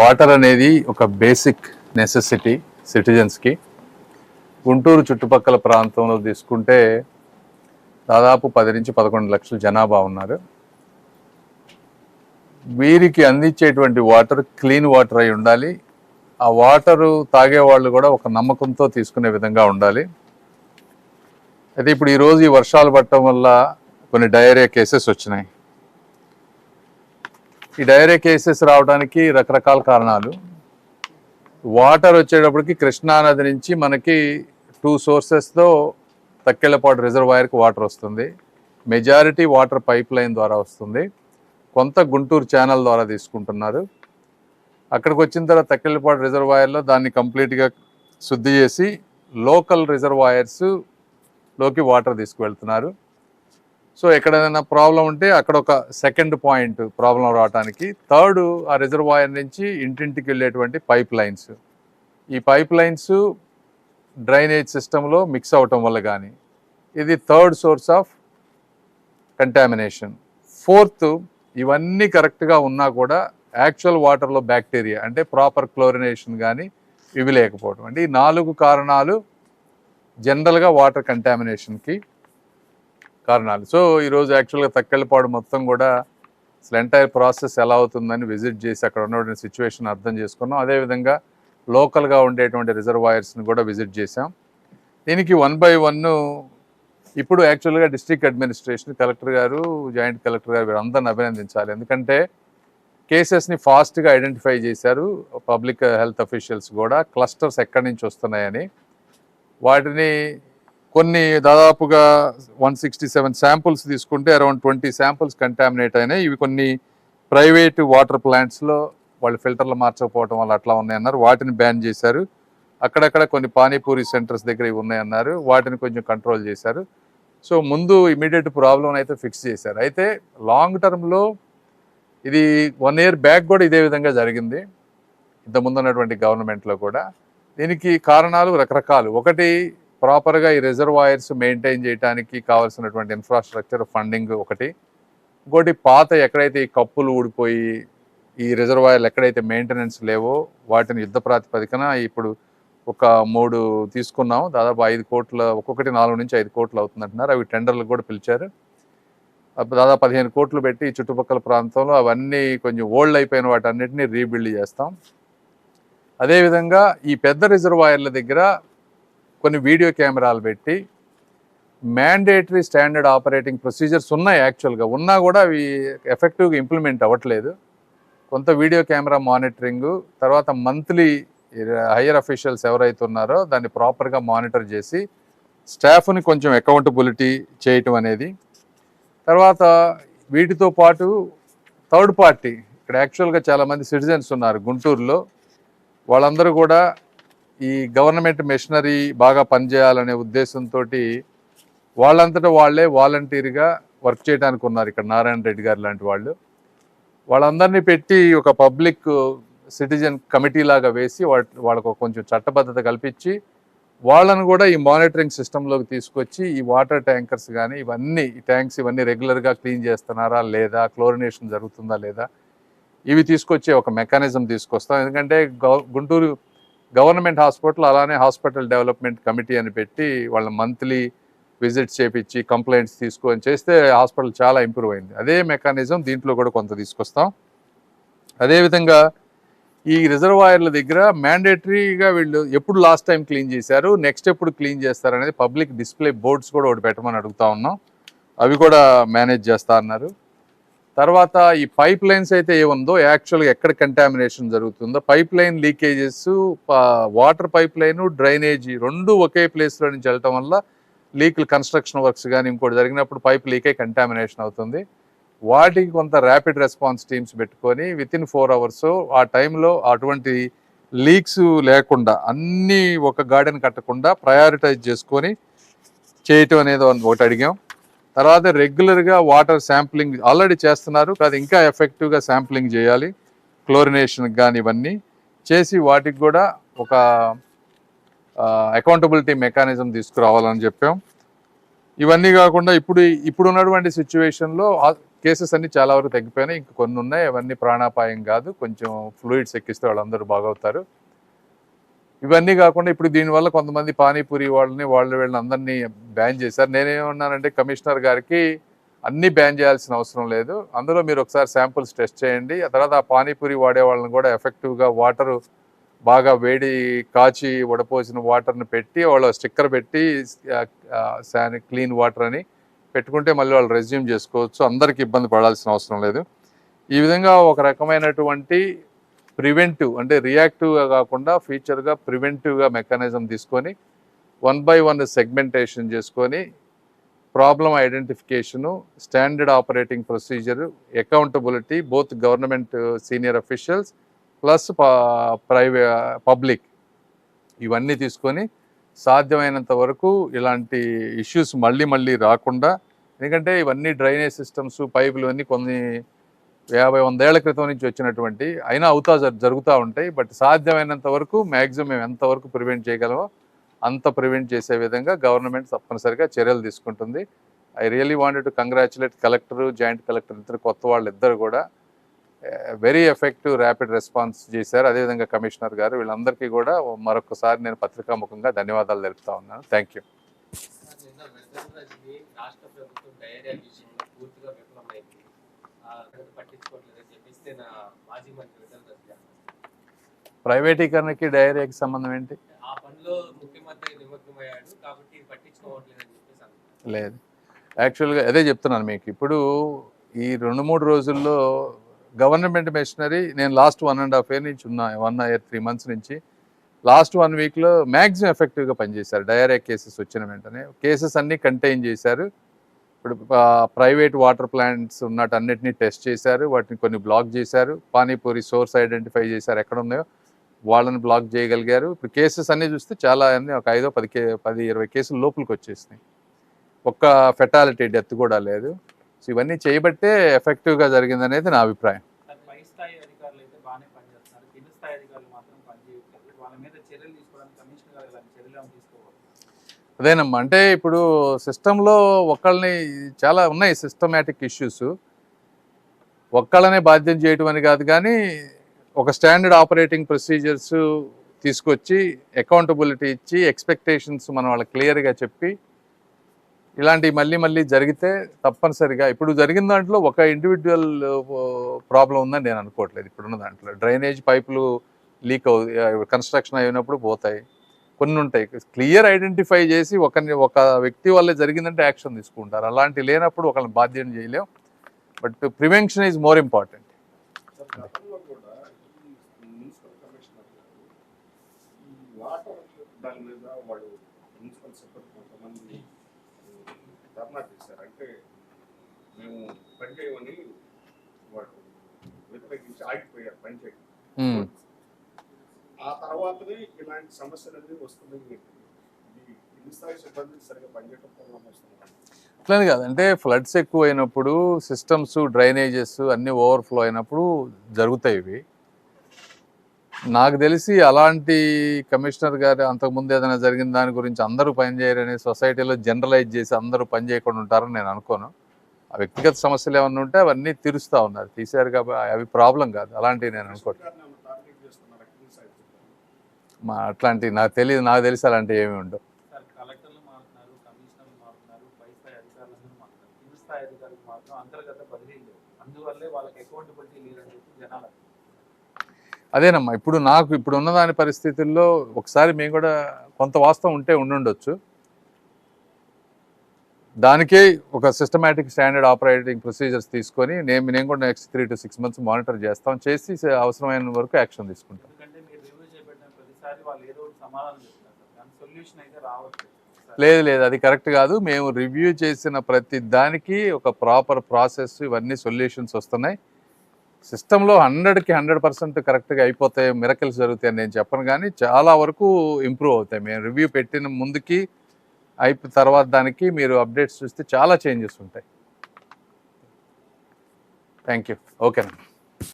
Water అనేది ఒక basic necessity సిటిజన్స్కి. Guntur చుట్టుపక్కల ప్రాంతంలో తీసుకుంటే దాదాపు పది నుంచి పదకొండు లక్షల జనాభా ఉన్నారు. వీరికి అందించేటువంటి వాటర్ క్లీన్ వాటర్ అయి ఉండాలి. ఆ వాటరు తాగే వాళ్ళు కూడా ఒక నమ్మకంతో తీసుకునే విధంగా ఉండాలి. అయితే ఇప్పుడు ఈరోజు ఈ వర్షాలు పడటం వల్ల కొన్ని డయేరియా కేసెస్ వచ్చినాయి. ఈ డైరియా కేసెస్ రావడానికి రకరకాల కారణాలు. వాటర్ వచ్చేటప్పటికి కృష్ణానది నుంచి మనకి టూ సోర్సెస్తో తక్కెళ్ళపాటు రిజర్వాయర్కి వాటర్ వస్తుంది. మెజారిటీ వాటర్ పైప్ లైన్ ద్వారా వస్తుంది. కొంత గుంటూరు ఛానల్ ద్వారా తీసుకుంటున్నారు. అక్కడికి వచ్చిన తర్వాత తక్కెళ్ళపాటు రిజర్వాయర్లో దాన్ని కంప్లీట్గా శుద్ధి చేసి లోకల్ రిజర్వాయర్స్లోకి వాటర్ తీసుకువెళ్తున్నారు. సో ఎక్కడైనా ప్రాబ్లం ఉంటే అక్కడ ఒక సెకండ్ పాయింట్ ప్రాబ్లం రావడానికి థర్డ్ ఆ రిజర్వాయర్ నుంచి ఇంటింటికి వెళ్ళేటువంటి పైప్ లైన్స్. ఈ పైప్ లైన్స్ డ్రైనేజ్ సిస్టంలో మిక్స్ అవటం వల్ల కానీ ఇది third source of contamination. Fourth ఇవన్నీ కరెక్ట్గా ఉన్నా కూడా యాక్చువల్ వాటర్లో బ్యాక్టీరియా అంటే ప్రాపర్ క్లోరినేషన్ కానీ ఇవి లేకపోవడం అంటే ఈ నాలుగు కారణాలు జనరల్గా వాటర్ కంటామినేషన్కి కారణాలు. సో ఈరోజు యాక్చువల్గా తక్కెళ్ళపాడు మొత్తం కూడా అసలు ఎంటైర్ ప్రాసెస్ ఎలా అవుతుందని విజిట్ చేసి అక్కడ ఉన్నటువంటి సిచ్యువేషన్ అర్థం చేసుకున్నాం. అదేవిధంగా లోకల్గా ఉండేటువంటి రిజర్వాయర్స్ని కూడా విజిట్ చేసాం దీనికి వన్ బై వన్ ఇప్పుడు యాక్చువల్గా డిస్ట్రిక్ట్ అడ్మినిస్ట్రేషన్ కలెక్టర్ గారు జాయింట్ కలెక్టర్ గారు వీరందరిని అభినందించాలి. ఎందుకంటే కేసెస్ని ఫాస్ట్గా ఐడెంటిఫై చేశారు పబ్లిక్ హెల్త్ అఫీషియల్స్ కూడా. క్లస్టర్స్ ఎక్కడి నుంచి వస్తున్నాయని వాటిని కొన్ని దాదాపుగా వన్ సిక్స్టీ సెవెన్ శాంపుల్స్ తీసుకుంటే అరౌండ్ ట్వంటీ శాంపుల్స్ కంటామినేట్ అయినాయి. ఇవి కొన్ని ప్రైవేట్ వాటర్ ప్లాంట్స్లో వాళ్ళు ఫిల్టర్లు మార్చకపోవడం వల్ల అట్లా ఉన్నాయన్నారు. వాటిని బ్యాన్ చేశారు. అక్కడక్కడ కొన్ని పానీపూరి సెంటర్స్ దగ్గర ఇవి ఉన్నాయన్నారు. వాటిని కొంచెం కంట్రోల్ చేశారు. సో ముందు ఇమీడియట్ ప్రాబ్లం అయితే ఫిక్స్ చేశారు. అయితే లాంగ్ టర్మ్లో ఇది వన్ ఇయర్ బ్యాక్ కూడా ఇదే విధంగా జరిగింది. ఇంతకుముందు ఉన్నటువంటి గవర్నమెంట్లో కూడా. దీనికి కారణాలు రకరకాలు. ఒకటి ప్రాపర్గా ఈ రిజర్వాయర్స్ మెయింటైన్ చేయడానికి కావాల్సినటువంటి ఇన్ఫ్రాస్ట్రక్చర్ ఫండింగ్ ఒకటి. ఇంకోటి పాత ఎక్కడైతే ఈ కప్పులు ఊడిపోయి ఈ రిజర్వాయర్లు ఎక్కడైతే మెయింటెనెన్స్ లేవో వాటిని యుద్ధ ప్రాతిపదికన ఇప్పుడు ఒక మూడు తీసుకున్నాం. దాదాపు ఐదు కోట్ల ఒక్కొక్కటి నాలుగు నుంచి ఐదు కోట్లు అవుతుందంటున్నారు. అవి టెండర్లు కూడా పిలిచారు. దాదాపు పదిహేను కోట్లు పెట్టి చుట్టుపక్కల ప్రాంతంలో అవన్నీ కొంచెం ఓల్డ్ అయిపోయిన వాటన్నిటిని రీబిల్డ్ చేస్తాం. అదేవిధంగా ఈ పెద్ద రిజర్వాయర్ల దగ్గర కొన్ని వీడియో కెమెరాలు పెట్టి మ్యాండేటరీ స్టాండర్డ్ ఆపరేటింగ్ ప్రొసీజర్స్ ఉన్నాయి యాక్చువల్గా ఉన్నా కూడా అవి ఎఫెక్టివ్గా ఇంప్లిమెంట్ అవ్వట్లేదు. కొంత వీడియో కెమెరా మానిటరింగ్ తర్వాత మంత్లీ హయ్యర్ అఫీషియల్స్ ఎవరైతే ఉన్నారో దాన్ని ప్రాపర్గా మానిటర్ చేసి స్టాఫ్ని కొంచెం అకౌంటబిలిటీ చేయటం అనేది. తర్వాత వీటితో పాటు థర్డ్ పార్టీ ఇక్కడ యాక్చువల్గా చాలామంది సిటిజన్స్ ఉన్నారు గుంటూరులో. వాళ్ళందరూ కూడా ఈ గవర్నమెంట్ మెషినరీ బాగా పనిచేయాలనే ఉద్దేశంతో వాళ్ళంతటా వాళ్ళే వాలంటీర్గా వర్క్ చేయడానికి ఉన్నారు ఇక్కడ నారాయణ రెడ్డి గారు లాంటి వాళ్ళు. వాళ్ళందరినీ పెట్టి ఒక పబ్లిక్ సిటిజన్ కమిటీ లాగా వేసి వాళ్ళ వాళ్ళకు కొంచెం చట్టబద్ధత కల్పించి వాళ్ళను కూడా ఈ మానిటరింగ్ సిస్టంలోకి తీసుకొచ్చి ఈ వాటర్ ట్యాంకర్స్ కానీ ఇవన్నీ ఈ ట్యాంక్స్ ఇవన్నీ రెగ్యులర్గా క్లీన్ చేస్తున్నారా లేదా క్లోరినేషన్ జరుగుతుందా లేదా ఇవి తీసుకొచ్చే ఒక మెకానిజం తీసుకొస్తాం. ఎందుకంటే గుంటూరు గవర్నమెంట్ హాస్పిటల్ అలానే హాస్పిటల్ డెవలప్మెంట్ కమిటీ అని పెట్టి వాళ్ళ మంత్లీ విజిట్స్ చేపించి కంప్లైంట్స్ తీసుకొని చేస్తే హాస్పిటల్ చాలా ఇంప్రూవ్ అయింది. అదే మెకానిజం దీంట్లో కూడా కొంత తీసుకొస్తాం. అదేవిధంగా ఈ రిజర్వాయర్ల దగ్గర మ్యాండేటరీగా వీళ్ళు ఎప్పుడు లాస్ట్ టైం క్లీన్ చేశారు నెక్స్ట్ ఎప్పుడు క్లీన్ చేస్తారు అనేది పబ్లిక్ డిస్ప్లే బోర్డ్స్ కూడా ఒకటి పెట్టమని అడుగుతా ఉన్నాం. అవి కూడా మేనేజ్ చేస్తా అన్నారు. తర్వాత ఈ పైప్ లైన్స్ అయితే ఏముందో యాక్చువల్గా ఎక్కడ కంటామినేషన్ జరుగుతుందో pipe line leakages water pipe line drainage రెండు ఒకే ప్లేస్లో నుంచి వెళ్ళటం వల్ల లీక్లు కన్స్ట్రక్షన్ వర్క్స్ కానీ ఇంకోటి జరిగినప్పుడు పైప్ లీక్ అయి కంటామినేషన్ అవుతుంది. వాటికి కొంత ర్యాపిడ్ రెస్పాన్స్ టీమ్స్ పెట్టుకొని విత్ ఇన్ ఫోర్ అవర్స్ ఆ టైంలో అటువంటి లీక్స్ లేకుండా అన్నీ ఒక గార్డెన్ కట్టకుండా ప్రయారిటైజ్ చేసుకొని చేయటం అనేది ఒకటి అడిగాం. తర్వాత రెగ్యులర్గా వాటర్ శాంప్లింగ్ ఆల్రెడీ చేస్తున్నారు. కాదు ఇంకా ఎఫెక్టివ్గా శాంప్లింగ్ చేయాలి. క్లోరినేషన్ కానీ ఇవన్నీ చేసి వాటికి కూడా ఒక అకౌంటబిలిటీ మెకానిజం తీసుకురావాలని చెప్పాం. ఇవన్నీ కాకుండా ఇప్పుడు ఇప్పుడు ఉన్నటువంటి సిచ్యువేషన్లో కేసెస్ అన్ని చాలా వరకు తగ్గిపోయినాయి. ఇంక కొన్ని ఉన్నాయి. అవన్నీ ప్రాణాపాయం కాదు. కొంచెం ఫ్లూయిడ్స్ ఎక్కిస్తే వాళ్ళందరూ బాగవుతారు. ఇవన్నీ కాకుండా ఇప్పుడు దీనివల్ల కొంతమంది పానీపూరి వాళ్ళని వాళ్ళు వీళ్ళని అందరినీ బ్యాన్ చేశారు. నేనేమన్నానంటే కమిషనర్ గారికి అన్ని బ్యాన్ చేయాల్సిన అవసరం లేదు. అందులో మీరు ఒకసారి శాంపుల్స్ టెస్ట్ చేయండి. ఆ తర్వాత ఆ పానీపూరి వాడే వాళ్ళని కూడా ఎఫెక్టివ్గా వాటర్ బాగా వేడి కాచి వడపోసిన వాటర్ని పెట్టి వాళ్ళ స్టిక్కర్ పెట్టి క్లీన్ వాటర్ అని పెట్టుకుంటే మళ్ళీ వాళ్ళు రెజ్యూమ్ చేసుకోవచ్చు. అందరికి ఇబ్బంది పడాల్సిన అవసరం లేదు. ఈ విధంగా ఒక రకమైనటువంటి ప్రివెంటివ్ అంటే రియాక్టివ్గా కాకుండా ఫ్యూచర్గా ప్రివెంటివ్గా మెకానిజం తీసుకొని వన్ బై వన్ సెగ్మెంటేషన్ చేసుకొని problem identification standard operating procedure accountability both government senior officials plus private public. ఇవన్నీ తీసుకొని సాధ్యమైనంత వరకు ఇలాంటి ఇష్యూస్ మళ్ళీ మళ్ళీ రాకుండా ఎందుకంటే ఇవన్నీ డ్రైనేజ్ సిస్టమ్స్ పైపులు అన్నీ కొన్ని యాభై వందేళ్ళ క్రితం నుంచి వచ్చినటువంటి అయినా అవుతా జరుగుతూ ఉంటాయి. బట్ సాధ్యమైనంత వరకు మ్యాక్సిమం మేము ఎంతవరకు ప్రివెంట్ చేయగలమో అంత ప్రివెంట్ చేసే విధంగా గవర్నమెంట్ తప్పనిసరిగా చర్యలు తీసుకుంటుంది. I really wanted to congratulate collector joint collector ఇద్దరు కొత్త వాళ్ళు ఇద్దరు కూడా వెరీ ఎఫెక్టివ్ ర్యాపిడ్ రెస్పాన్స్ చేశారు. అదేవిధంగా కమిషనర్ గారు వీళ్ళందరికీ కూడా మరొకసారి నేను పత్రికాముఖంగా ధన్యవాదాలు తెలుపుతా ఉన్నాను. Thank you. రాష్ట్ర ప్రభుత్వం డైరీ విషయంలో పూర్తిగా విఫలమైంది. ప్రైవేటీకరణకి డైరీకి సంబంధం ఏంటి? లేదు. యాక్చువల్గా అదే చెప్తున్నాను మీకు. ఇప్పుడు ఈ రెండు మూడు రోజుల్లో గవర్నమెంట్ మెషినరీ నేను last one and half year నుంచి ఉన్నా వన్ ఇయర్ త్రీ మంత్స్ నుంచి లాస్ట్ వన్ వీక్లో మ్యాక్సిమం ఎఫెక్టివ్గా పనిచేశారు. డయేరియా కేసెస్ వచ్చిన వెంటనే. కేసెస్ అన్నీ కంటైన్ చేశారు. ఇప్పుడు ప్రైవేట్ వాటర్ ప్లాంట్స్ ఉన్నట్టు అన్నిటినీ టెస్ట్ చేశారు. వాటిని కొన్ని బ్లాక్ చేశారు. పానీపూరి సోర్స్ ఐడెంటిఫై చేశారు. ఎక్కడ ఉన్నాయో వాళ్ళని బ్లాక్ చేయగలిగారు. ఇప్పుడు కేసెస్ అన్నీ చూస్తే చాలా అన్ని ఒక ఐదో పది కే పది ఇరవై కేసులు లోపలికి వచ్చేసినాయి. ఒక్క ఫెటాలిటీ డెత్ కూడా లేదు. సో ఇవన్నీ చేయబట్టే ఎఫెక్టివ్గా జరిగిందనేది నా అభిప్రాయం. వాళ్ళ మీద చర్యలు తీసుకోవడానికి కమిషనర్ గారు చర్యలు తీసుకోవాలి? అదేనమ్మా. అంటే ఇప్పుడు సిస్టంలో ఒకళ్ళని చాలా ఉన్నాయి సిస్టమేటిక్ ఇష్యూస్. ఒక్కళ్ళనే బాధ్యం చేయటం అని కాదు కానీ ఒక స్టాండర్డ్ ఆపరేటింగ్ ప్రొసీజర్స్ తీసుకొచ్చి అకౌంటబిలిటీ ఇచ్చి ఎక్స్పెక్టేషన్స్ మనం వాళ్ళకి క్లియర్గా చెప్పి ఇలాంటివి మళ్ళీ మళ్ళీ జరిగితే తప్పనిసరిగా ఇప్పుడు జరిగిన దాంట్లో ఒక ఇండివిజువల్ ప్రాబ్లం ఉందని నేను అనుకోవట్లేదు. ఇప్పుడున్న దాంట్లో డ్రైనేజ్ పైపులు లీక్ అవు కన్స్ట్రక్షన్ అయినప్పుడు పోతాయి. కొన్ని ఉంటాయి క్లియర్ ఐడెంటిఫై చేసి ఒకరిని ఒక వ్యక్తి వల్లే జరిగిందంటే యాక్షన్ తీసుకుంటారు. అలాంటి లేనప్పుడు ఒకరిని బాధ్యత చేయలేం. But prevention is more important. అంటే మేము పని చేయమని వ్యతిరేకించి ఆగిపోయారు పని చేయడం ఆ తర్వాతనే ఇలాంటి పనిచేయడం వల్ల వస్తున్నాయి అట్లని కాదు. అంటే ఫ్లడ్స్ ఎక్కువ అయినప్పుడు సిస్టమ్స్ డ్రైనేజెస్ అన్నీ ఓవర్ఫ్లో అయినప్పుడు జరుగుతాయి ఇవి. నాకు తెలిసి అలాంటి కమిషనర్ గారు అంతకుముందు ఏదైనా జరిగిన దాని గురించి అందరూ పనిచేయరని సొసైటీలో జనరలైజ్ చేసి అందరూ పని చేయకుండా ఉంటారని నేను అనుకోను. ఆ వ్యక్తిగత సమస్యలు ఏమన్నా ఉంటే అవన్నీ తీరుస్తూ ఉన్నారు. తీశారు కాబట్టి అవి ప్రాబ్లం కాదు. అలాంటివి నేను అనుకోను. మా అట్లాంటి నాకు తెలియదు నాకు తెలిసి అలాంటివి ఏమి ఉండవు. అదేనమ్మా ఇప్పుడు నాకు ఇప్పుడు ఉన్న దాని పరిస్థితుల్లో ఒకసారి మేము కూడా కొంత వాస్తవం ఉంటే ఉండుండొచ్చు. దానికే ఒక సిస్టమేటిక్ స్టాండర్డ్ ఆపరేటింగ్ ప్రొసీజర్స్ తీసుకొని నేను నేను కూడా next three to six months monitor చేస్తాం చేసి అవసరమైన వరకు యాక్షన్ తీసుకుంటాం ఎందుకంటే మీరు రివ్యూ చేపట్టిన ప్రతిసారి వాళ్ళు ఏదో ఒకటి సమాధానం చెప్తున్నారు సార్ దాని సొల్యూషన్ అయితే రావట్లేదు సార్, లేదు లేదు అది కరెక్ట్ కాదు. మేము రివ్యూ చేసిన ప్రతి దానికి ఒక ప్రాపర్ ప్రాసెస్ ఇవన్నీ సొల్యూషన్స్ వస్తున్నాయి. సిస్టంలో హండ్రెడ్కి హండ్రెడ్ పర్సెంట్ కరెక్ట్గా అయిపోతాయి మిరకల్స్ జరుగుతాయి అని నేను చెప్పను కానీ చాలా వరకు ఇంప్రూవ్ అవుతాయి. మేము రివ్యూ పెట్టిన ముందుకి అయిపోయిన తర్వాత దానికి మీరు అప్డేట్స్ చూస్తే చాలా చేంజెస్ ఉంటాయి. థ్యాంక్ యూ ఓకేనండి